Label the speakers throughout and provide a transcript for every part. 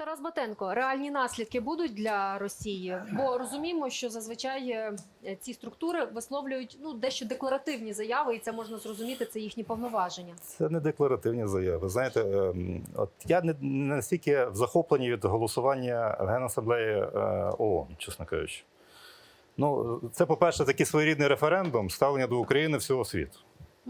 Speaker 1: Тарас Батенко, реальні наслідки будуть для Росії, бо розуміємо, що зазвичай е, ці структури висловлюють ну дещо декларативні заяви, і це можна зрозуміти. Це їхні повноваження.
Speaker 2: Це не декларативні заяви. Знаєте, ем, от я не, настільки в захопленні від голосування Генасамблеї е, ООН, чесно кажучи. Ну, це, по-перше, такий своєрідний референдум ставлення до України всього світу.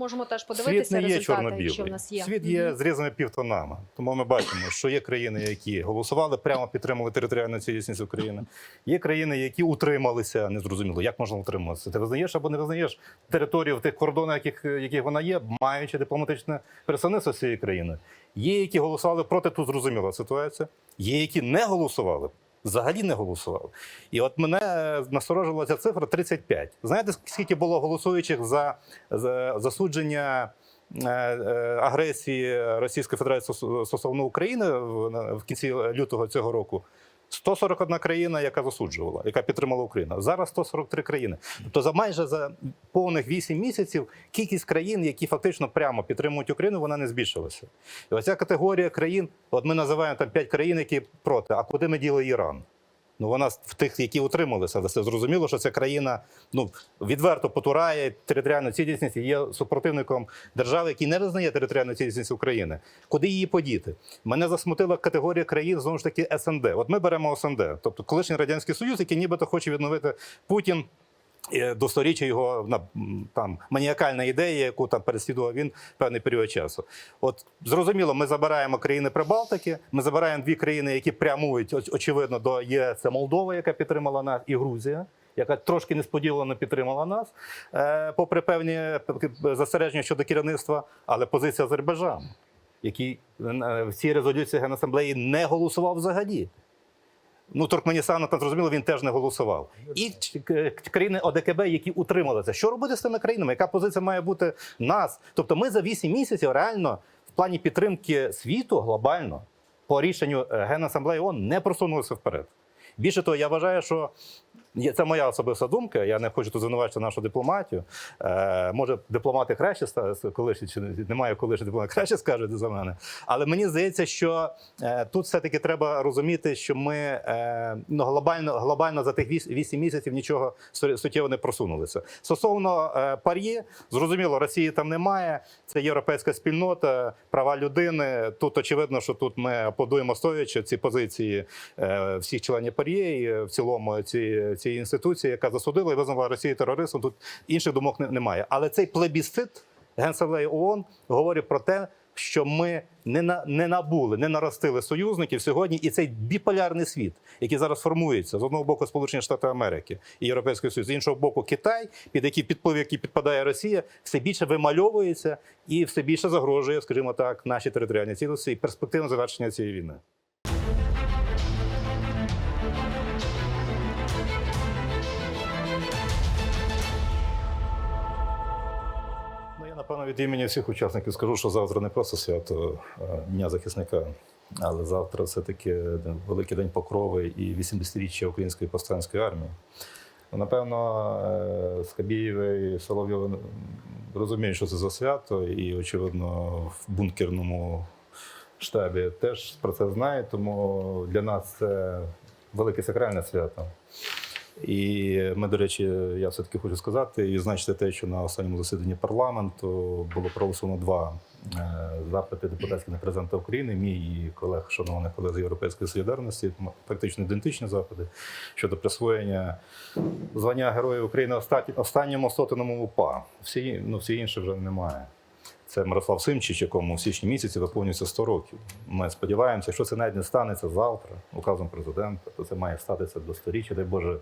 Speaker 1: Можемо теж
Speaker 2: Світ
Speaker 1: подивитися
Speaker 2: не є
Speaker 1: результати,
Speaker 2: чорно-білий.
Speaker 1: в нас є.
Speaker 2: Світ є
Speaker 1: Мгм.
Speaker 2: з різними півтонами. Тому ми бачимо, що є країни, які голосували, прямо підтримали територіальну цілісність України. Є країни, які утрималися. Незрозуміло, як можна утримуватися. Ти визнаєш або не визнаєш територію в тих кордонах, яких, яких вона є, маючи дипломатичне представництво цієї країни. Є, які голосували проти, тут зрозуміла ситуація. Є, які не голосували. Взагалі не голосували. І от мене насторожила ця цифра 35. Знаєте, скільки було голосуючих за, за засудження е, е, агресії Російської Федерації стосовно України в кінці лютого цього року? 141 країна, яка засуджувала, яка підтримала Україну. Зараз 143 країни. Тобто за майже за повних 8 місяців кількість країн, які фактично прямо підтримують Україну, вона не збільшилася. І оця категорія країн, от ми називаємо там 5 країн, які проти. А куди ми діли Іран? Ну, вона в тих, які утрималися, це зрозуміло, що ця країна ну відверто потурає територіальну цілісність і є супротивником держави, який не визнає територіальну цілісність України. Куди її подіти? Мене засмутила категорія країн знову ж таки СНД. От ми беремо СНД, тобто колишній радянський союз, який нібито хоче відновити Путін. Е, До сторіччя його там маніакальна ідея, яку там переслідував він певний період часу. От зрозуміло, ми забираємо країни Прибалтики, ми забираємо дві країни, які прямують очевидно до ЄС. Це Молдова, яка підтримала нас, і Грузія. Яка трошки несподівано підтримала нас, е, попри певні застереження щодо керівництва, але позиція Азербайджану, який е, в цій резолюції Генасамблеї не голосував взагалі. Ну, Туркменістану, там зрозуміло, він теж не голосував. І країни ОДКБ, які утрималися. Що робити з тими країнами? Яка позиція має бути нас? Тобто, ми за 8 місяців реально в плані підтримки світу глобально по рішенню е, Генасамблеї ООН не просунулися вперед. Більше того, я вважаю, що це моя особиста думка. Я не хочу тут звинувачити нашу дипломатію. Е, може, дипломати краще колишні, чи немає колишніх дипломатів, краще скажуть за мене. Але мені здається, що е, тут все-таки треба розуміти, що ми е, ну, глобально, глобально за тих 8 місяців нічого су- суттєво не просунулися. Стосовно е, пар'є, зрозуміло, Росії там немає. Це європейська спільнота, права людини. Тут очевидно, що тут ми аплодуємо стоячи ці позиції е, всіх членів пар'є і в цілому ці, цієї інституції, яка засудила і визнала Росію терористом. Тут інших думок немає. Але цей плебісцит Генасамблеї ООН говорить про те, що ми не на не набули, не наростили союзників сьогодні, і цей біполярний світ, який зараз формується з одного боку Сполучені Штати Америки і Європейський Союз, з іншого боку, Китай, під який підплив, який підпадає Росія, все більше вимальовується і все більше загрожує, скажімо так, нашій територіальній цілості і перспективам завершення цієї війни. Напевно від імені всіх учасників скажу, що завтра не просто свято е, Дня захисника, але завтра все-таки великий день покрови і 80-річчя Української повстанської армії. Ну, Напевно, е, Скабєєв і Соловйов розуміють, що це за свято, і, очевидно, в бункерному штабі теж про це знають, тому для нас це велике сакральне свято. І ми, до речі, я все-таки хочу сказати і значити те, що на останньому засіданні парламенту було проголосовано два е, запити депутатських на президента України, мій і колег, шанованих колег з Європейської солідарності, практично ідентичні запити щодо присвоєння звання Героя України останньому сотеному УПА. Всі, ну, всі інші вже немає. Це Мирослав Симчич, якому в січні місяці виповнюється 100 років. Ми сподіваємося, що це навіть не станеться завтра, указом президента, то це має статися до сторіччя. Дай Боже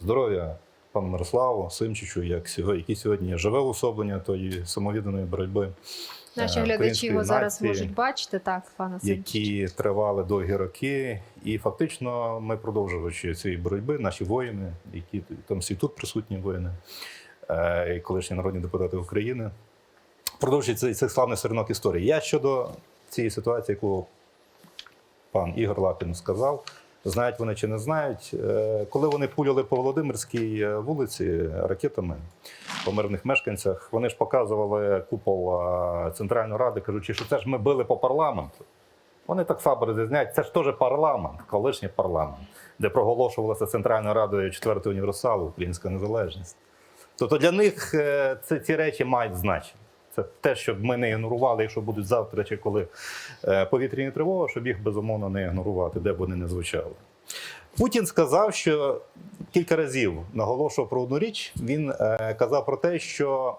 Speaker 2: здоров'я пану Мирославу Симчичу, як сьогодні, який сьогодні живе уособлення тої самовідданої боротьби.
Speaker 1: Наші
Speaker 2: е,
Speaker 1: глядачі його зараз
Speaker 2: нації,
Speaker 1: можуть бачити. Так, пане Симчич.
Speaker 2: які тривали довгі роки. І фактично ми продовжувачі цієї боротьби, наші воїни, які там всі тут присутні воїни, е, і колишні народні депутати України, продовжують цей, славний сторінок історії. Я щодо цієї ситуації, яку пан Ігор Лапін сказав. Знають вони чи не знають, Е, коли вони пуляли по Володимирській е, вулиці ракетами по мирних мешканцях, вони ж показували купол Центральної ради, кажучи, що це ж ми били по парламенту. Вони так само розрізняють. Це ж теж парламент, колишній парламент, де проголошувалася Центральною Радою четвертий універсал, Українська незалежність. Тобто для них е, це, ці речі мають значення. Це те, щоб ми не ігнорували, якщо будуть завтра чи коли е, повітряні тривоги, щоб їх безумовно не ігнорувати, де б вони не звучали. Путін сказав, що кілька разів наголошував про одну річ. Він е, казав про те, що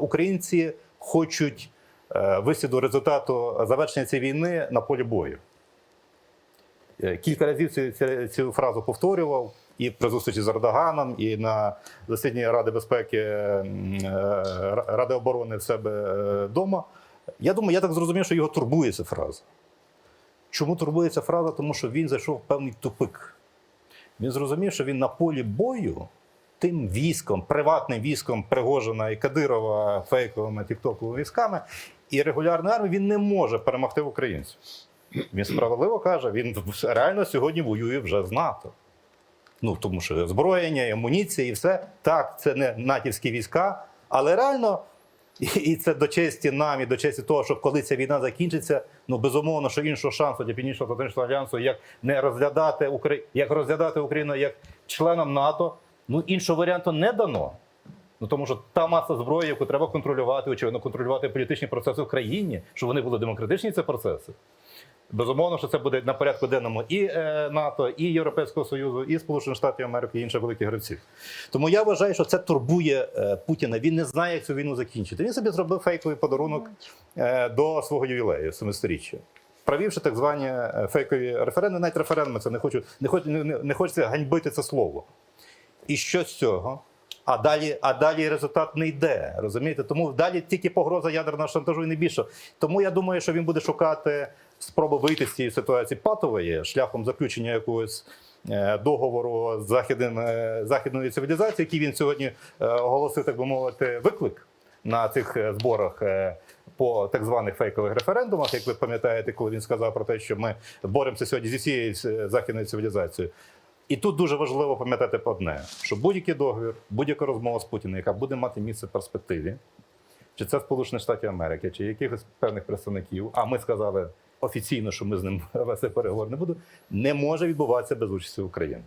Speaker 2: українці хочуть е, висліду результату завершення цієї війни на полі бою. Кілька разів цю, цю фразу повторював і при зустрічі з Ердоганом, і на засіданні Ради безпеки е, Ра- Ради оборони в себе вдома. Я думаю, я так зрозумів, що його турбує ця фраза. Чому турбує ця фраза? Тому що він зайшов в певний тупик. Він зрозумів, що він на полі бою тим військом, приватним військом Пригожина і Кадирова, фейковими тіктоковими військами і регулярної армії він не може перемогти українців. Він справедливо каже, він реально сьогодні воює вже з НАТО. Ну, тому що озброєння, амуніція і все. Так, це не натівські війська, але реально, і- це до честі нам, і до честі того, що коли ця війна закінчиться, ну безумовно, що іншого шансу для Північного Атлантичного альянсу, як не розглядати Украї... як розглядати Україну як членом НАТО, ну іншого варіанту не дано. Ну тому що та маса зброї, яку треба контролювати, очевидно, контролювати політичні процеси в країні, щоб вони були демократичні, ці процеси. Безумовно, що це буде на порядку денному і е, НАТО, і Європейського Союзу, і Сполучених Штатів Америки, і інших великих гравців. Тому я вважаю, що це турбує е, Путіна. Він не знає, як цю війну закінчити. Він собі зробив фейковий подарунок е, до свого ювілею, семисторіччя. Провівши так звані е, фейкові референдуми, навіть референдуми, це не хочу, не хочу, не- не хочеться ганьбити це слово. І що з цього? А далі, а далі результат не йде. Розумієте? Тому далі тільки погроза ядерного шантажу і не більше. Тому я думаю, що він буде шукати спроби вийти з цієї ситуації патової шляхом заключення якогось. е, Договору з західним, е, західною цивілізацією, який він сьогодні е, оголосив, так би мовити, виклик на цих зборах по так званих фейкових референдумах, як ви пам'ятаєте, коли він сказав про те, що ми боремося сьогодні зі всією західною цивілізацією. І тут дуже важливо пам'ятати про одне: що будь-який договір, будь-яка розмова з Путіним, яка буде мати місце в перспективі, чи це Сполучені Штати Америки, чи якихось певних представників, а ми сказали офіційно, що ми з ним вести переговори не будемо, не може відбуватися без участі України.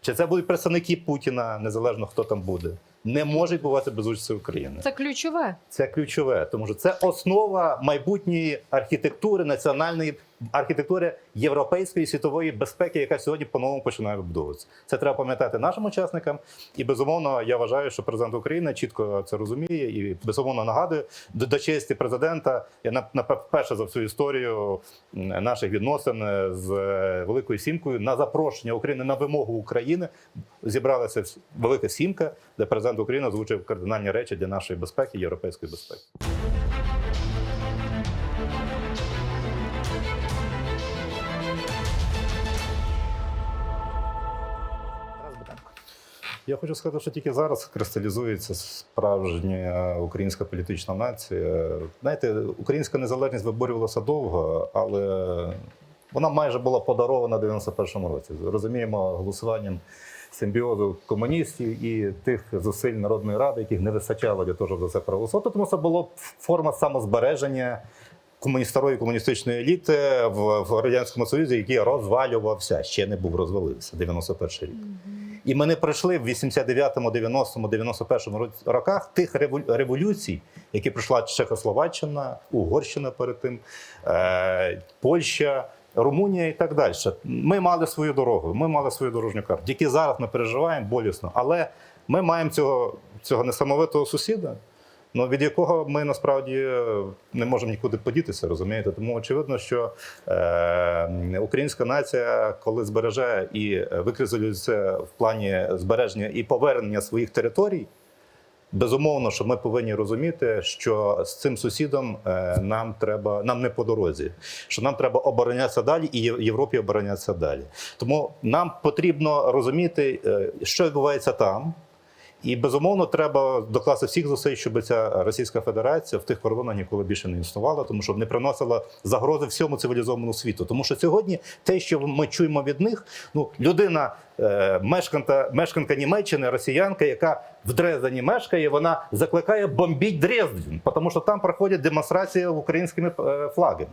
Speaker 2: Чи це будуть представники Путіна, незалежно хто там буде, не може відбуватися без участі України.
Speaker 1: Це ключове.
Speaker 2: Це ключове, тому що це основа майбутньої архітектури, національної архітектури європейської світової безпеки, яка сьогодні по-новому починає вибудовуватися. Це треба пам'ятати нашим учасникам. І безумовно, я вважаю, що президент України чітко це розуміє і безумовно нагадує до, до честі президента. Я на, на перше за всю історію наших відносин з е, Великою Сімкою на запрошення України на вимогу України зібралася велика сімка, де президент України озвучив кардинальні речі для нашої безпеки, європейської безпеки. Я хочу сказати, що тільки зараз кристалізується справжня українська політична нація. Знаєте, українська незалежність виборювалася довго, але вона майже була подарована в 91-му році. Розуміємо, голосуванням симбіозу комуністів і тих зусиль Народної ради, яких не вистачало для того, щоб за це проголосувати. Тому це була форма самозбереження комуні- старої комуністичної еліти в, в радянському союзі, який розвалювався, ще не був розвалився. 91 рік. І ми не пройшли в 89-му, 90-му, 91-му роках тих революцій, які пройшла Чехословаччина, Угорщина перед тим, е, Польща. Румунія і так далі. Ми мали свою дорогу, ми мали свою дорожню карту. які зараз ми переживаємо болісно, але ми маємо цього, цього несамовитого сусіда, ну, від якого ми насправді е, не можемо нікуди подітися, розумієте? Тому очевидно, що е, українська нація, коли збереже і е, викризалюється в плані збереження і повернення своїх територій, безумовно, що ми повинні розуміти, що з цим сусідом е, нам треба нам не по дорозі, що нам треба оборонятися далі, і Європі оборонятися далі. Тому нам потрібно розуміти, що відбувається там. І безумовно треба докласти всіх зусиль, щоб ця Російська Федерація в тих кордонах ніколи більше не існувала, тому що не приносила загрози всьому цивілізованому світу. Тому що сьогодні те, що ми чуємо від них, ну людина, е, мешканка, мешканка Німеччини, росіянка, яка в Дрездені мешкає, вона закликає бомбіть Дрезден, тому що там проходять демонстрації українськими е, флагами.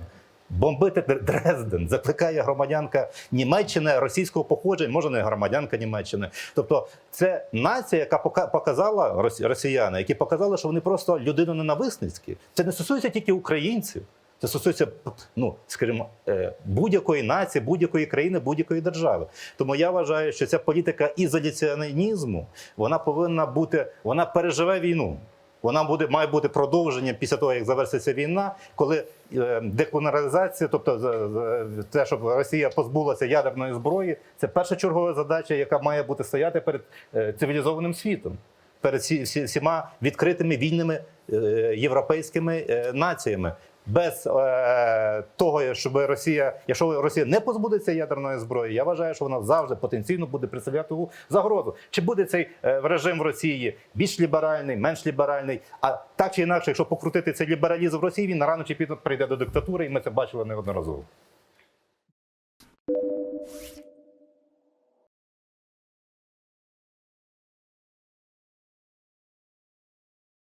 Speaker 2: Бомбити Дрезден закликає громадянка Німеччини російського походження, може не громадянка Німеччини. Тобто, це нація, яка пока- показала рос- росіяни, які показали, що вони просто людиноненависницькі. Це не стосується тільки українців. Це стосується, ну скажімо, е, будь-якої нації, будь-якої країни, будь-якої держави. Тому я вважаю, що ця політика ізоляціонізму вона повинна бути, вона переживе війну. Вона буде має бути продовженням після того, як завершиться війна, коли е, деколонізація, тобто з- з- те, щоб Росія позбулася ядерної зброї, це першочергова задача, яка має бути стояти перед е, цивілізованим світом, перед всі, всі, всіма відкритими вільними е, європейськими е, націями. Без е, того, щоб Росія, якщо Росія не позбудеться ядерної зброї, я вважаю, що вона завжди потенційно буде представляти загрозу. Чи буде цей е, режим в Росії більш ліберальний, менш ліберальний? А так чи інакше, якщо покрутити цей лібералізм в Росії, він рано чи пізно прийде до диктатури, і ми це бачили неодноразово.